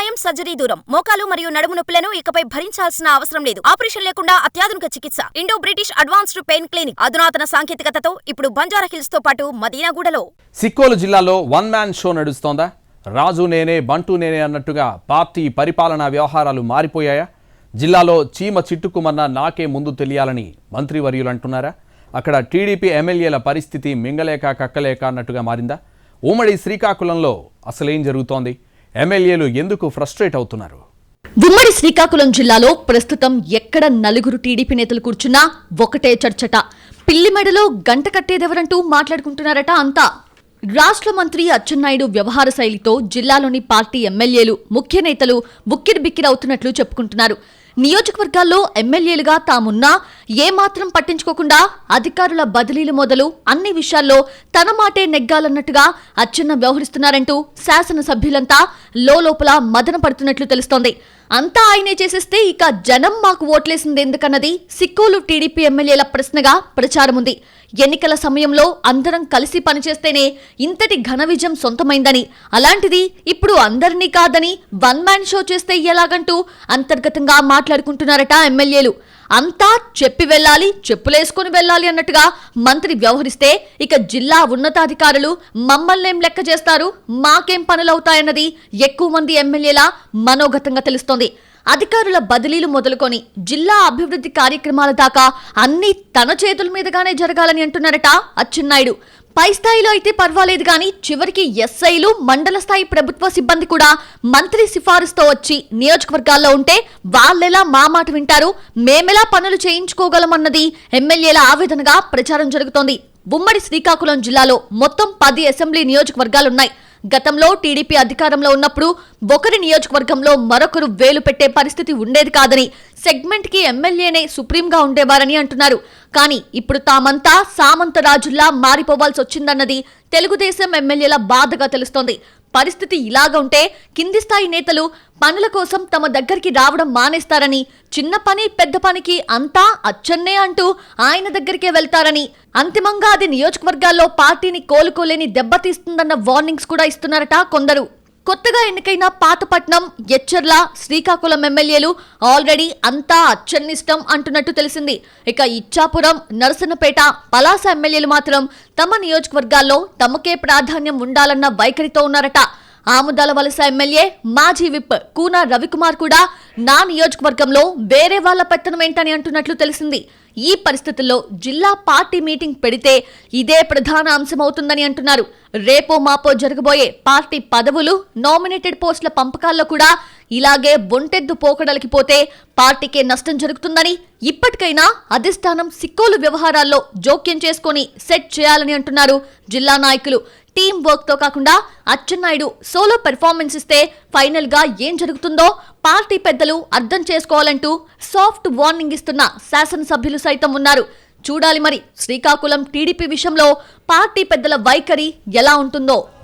గాయం సర్జరీ దూరం. మోకాలు మరియు నడుము నొప్పులను ఇకపై భరించాల్సిన అవసరం లేదు. ఆపరేషన్ లేకుండా అత్యాధునిక చికిత్స. Indo British advanced pain clinic. అధునాతన సాంకేతికతతో ఇప్పుడు బంజారా హిల్స్తో పాటు మదీనాగూడలో. సిక్కోలు జిల్లాలో వన్ మ్యాన్ షో నడుస్తోందా? రాజు నేనే బంటు నేనే అన్నట్టుగా పార్టీ పరిపాలనా వ్యవహారాలు మారిపోయాయా? జిల్లాలో చీమ చిట్టుకుమన్న నాకే ముందు తెలియాలని మంత్రివర్యులు అంటున్నారా అక్కడ టీడీపీ ఎమ్మెల్యేల పరిస్థితి మింగలేక కక్కలేక అన్నట్టుగా మారిందా? ఉమ్మడి శ్రీకాకుళంలో అసలేం జరుగుతోంది? ఎమ్మెల్యేలు ఎందుకు ఫ్రస్ట్రేట్ అవుతున్నారు? ఉమ్మడి శ్రీకాకుళం జిల్లాలో ప్రస్తుతం ఎక్కడ నలుగురు టీడీపీ నేతలు కూర్చున్నా ఒకటే చర్చట. పిల్లి మెడలో గంట కట్టేదెవరంటూ మాట్లాడుకుంటున్నారట అంతా. రాష్ట్ర మంత్రి అచ్చెన్నాయుడు వ్యవహార శైలితో జిల్లాలోని పార్టీ ఎమ్మెల్యేలు ముఖ్య నేతలు బుక్కిరి బిక్కిరవుతున్నట్లు చెప్పుకుంటున్నారు. నియోజకవర్గాల్లో ఎమ్మెల్యేలుగా తామున్నా ఏమాత్రం పట్టించుకోకుండా అధికారుల బదిలీలు మొదలు. అన్ని విషయాల్లో తన మాటే నెగ్గాలన్నట్టుగా అచ్చెన్న వ్యవహరిస్తున్నారంటూ శాసనసభ్యులంతా లోపల మదన పడుతున్నట్లు తెలుస్తోంది. అంతా ఆయనే చేసేస్తే ఇక జనం మాకు ఓట్లేసింది ఎందుకన్నది సిక్కోలు టీడీపీ ఎమ్మెల్యేల ప్రశ్నగా ప్రచారం ఉంది ఎన్నికల సమయంలో అందరం కలిసి పనిచేస్తేనే ఇంతటి ఘన విజయం సొంతమైందని అలాంటిది ఇప్పుడు అందరినీ కాదని వన్ మ్యాన్ షో చేస్తే ఎలాగంటూ అంతర్గతంగా మాట్లాడుకుంటున్నారట ఎమ్మెల్యేలు. అంతా చెప్పి వెళ్ళాలి చెప్పులేసుకుని వెళ్ళాలి అన్నట్టుగా మంత్రి వ్యవహరిస్తే ఇక జిల్లా ఉన్నతాధికారులు మమ్మల్నేం లెక్క చేస్తారు? మాకేం పనులవుతాయన్నది ఎక్కువ మంది ఎమ్మెల్యేల మనోగతంగా తెలుస్తోంది. అధికారుల బదిలీలు మొదలుకొని జిల్లా అభివృద్ధి కార్యక్రమాల దాకా అన్ని తన చేతుల మీదుగానే జరగాలని అంటున్నారట అచ్చెన్నాయుడు పై స్థాయిలో అయితే పర్వాలేదు కానీ చివరికి ఎస్ఐలు మండల స్థాయి ప్రభుత్వ సిబ్బంది కూడా మంత్రి సిఫారసుతో వచ్చి నియోజకవర్గాల్లో ఉంటే వాళ్ళెలా మా మాట వింటారు? మేమెలా పనులు చేయించుకోగలమన్నది ఎమ్మెల్యేల ఆవేదనగా ప్రచారం జరుగుతోంది. ఉమ్మడి శ్రీకాకుళం జిల్లాలో మొత్తం పది అసెంబ్లీ నియోజకవర్గాలున్నాయి. గతంలో టీడీపీ అధికారంలో ఉన్నప్పుడు ఒకరి నియోజకవర్గంలో మరొకరు వేలు పెట్టే పరిస్థితి ఉండేది కాదని సెగ్మెంట్కి ఎమ్మెల్యేనే సుప్రీంగా ఉండేవారని అంటున్నారు. కానీ ఇప్పుడు తామంతా సామంత రాజుల్లా మారిపోవాల్సి వచ్చిందన్నది తెలుగుదేశం ఎమ్మెల్యేల బాధగా తెలుస్తోంది. పరిస్థితి ఇలాగా ఉంటే కింది స్థాయి నేతలు పనుల కోసం తమ దగ్గరికి రావడం మానేస్తారని చిన్న పని పెద్ద పనికి అంతా అచ్చన్నే అంటూ ఆయన దగ్గరికే వెళ్తారని అంతిమంగా అది నియోజకవర్గాల్లో పార్టీని కోలుకోలేని దెబ్బతీస్తుందన్న వార్నింగ్స్ కూడా ఇస్తున్నారట కొందరు. కొత్తగా ఎన్నికైన పాతపట్నం ఎచ్చర్ల శ్రీకాకుళం ఎమ్మెల్యేలు ఆల్రెడీ అంతా అచ్చన్నిష్టం అంటున్నట్టు తెలిసింది. ఇక ఇచ్చాపురం నరసన్నపేట పలాస ఎమ్మెల్యేలు మాత్రం తమ నియోజకవర్గాల్లో తమకే ప్రాధాన్యం ఉండాలన్న వైఖరితో ఉన్నారట. ఆముదాల వలస ఎమ్మెల్యే మాజీ విప్ కూన రవికుమార్ కూడా నా నియోజకవర్గంలో వేరే వాళ్ళ పెత్తనం ఏంటని అంటున్నట్లు తెలిసింది. ఈ పరిస్థితుల్లో జిల్లా పార్టీ మీటింగ్ పెడితే ఇదే ప్రధాన అంశమవుతుందని అంటున్నారు. రేపో మాపో జరగబోయే పార్టీ పదవులు నామినేటెడ్ పోస్టుల పంపకాల్లో కూడా ఇలాగే ఒంటెద్దు పోకడలకి పోతే పార్టీకే నష్టం జరుగుతుందని ఇప్పటికైనా అధిష్టానం సిక్కోలు వ్యవహారాల్లో జోక్యం చేసుకొని సెట్ చేయాలని అంటున్నారు జిల్లా నాయకులు. టీం వర్క్తో కాకుండా అచ్చెన్నాయుడు సోలో పెర్ఫార్మెన్స్ ఇస్తే ఫైనల్గా ఏం జరుగుతుందో పార్టీ పెద్దలు అర్థం చేసుకోవాలంటూ సాఫ్ట్ వార్నింగ్ ఇస్తున్న శాసనసభ్యులు సైతం ఉన్నారు. చూడాలి మరి శ్రీకాకుళం టీడీపీ విషయంలో పార్టీ పెద్దల వైఖరి ఎలా ఉంటుందో.